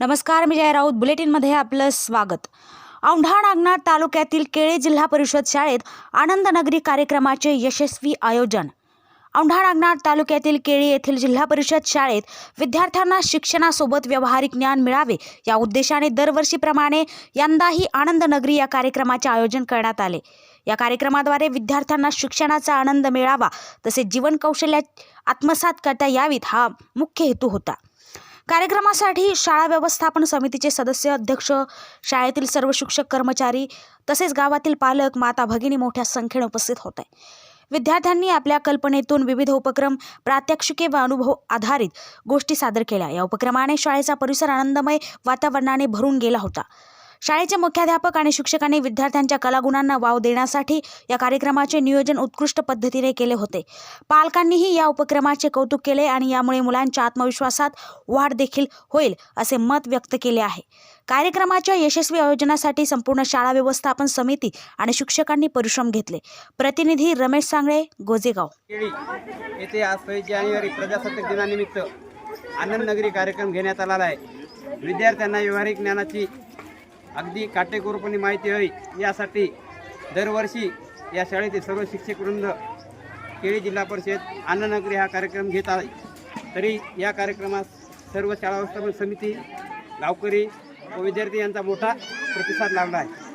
नमस्कार मी जय राऊत. बुलेटिनमध्ये आपलं स्वागत. औंढा नागनाथ तालुक्यातील केळे जिल्हा परिषद शाळेत आनंद नगरी कार्यक्रमाचे यशस्वी आयोजन. औंढा नागनाथ तालुक्यातील केळी येथील जिल्हा परिषद शाळेत विद्यार्थ्यांना शिक्षणासोबत व्यावहारिक ज्ञान मिळावे या उद्देशाने दरवर्षीप्रमाणे यंदाही आनंद नगरी या कार्यक्रमाचे आयोजन करण्यात आले. या कार्यक्रमाद्वारे विद्यार्थ्यांना शिक्षणाचा आनंद मिळावा तसेच जीवन कौशल्या आत्मसात करता यावीत हा मुख्य हेतू होता. कार्यक्रमासाठी शाळा व्यवस्थापन समितीचे सदस्य अध्यक्ष शाळेतील सर्व शिक्षक कर्मचारी तसेच गावातील पालक माता भगिनी मोठ्या संख्येने उपस्थित होते. विद्यार्थ्यांनी आपल्या कल्पनेतून विविध उपक्रम प्रात्यक्षिके व अनुभव आधारित गोष्टी सादर केल्या. या उपक्रमाने शाळेचा परिसर आनंदमय वातावरणाने भरून गेला होता. शाळेचे मुख्याध्यापक आणि शिक्षकांनी विद्यार्थ्यांच्या कलागुणांना वाव देण्यासाठी या कार्यक्रमाचे नियोजन उत्कृष्ट पद्धतीने केले होते. पालकांनीही या उपक्रमाचे कौतुक केले आणि यामुळे मुलांच्या आत्मविश्वासात वाढ देखील होईल असे मत व्यक्त केले आहे. कार्यक्रमाच्या यशस्वी आयोजनासाठी संपूर्ण शाळा व्यवस्थापन समिती आणि शिक्षकांनी परिश्रम घेतले. प्रतिनिधी रमेश सांगळे गोजेगाव. येथे आज सव्वीस जानेवारी प्रजासत्ताक दिनानिमित्त आनंद नगरी कार्यक्रम घेण्यात आलेला आहे. विद्यार्थ्यांना व्यावहारिक ज्ञानाची अगदी काटेकोरपणे माहिती हवी यासाठी दरवर्षी या शाळेतील सर्व शिक्षक वृंद केळी जिल्हा परिषद अन्ननगरी हा कार्यक्रम घेत आहे तरी या कार्यक्रमात सर्व शाळा व्यवस्थापन समिती गावकरी व विद्यार्थी यांचा मोठा प्रतिसाद लाभला आहे.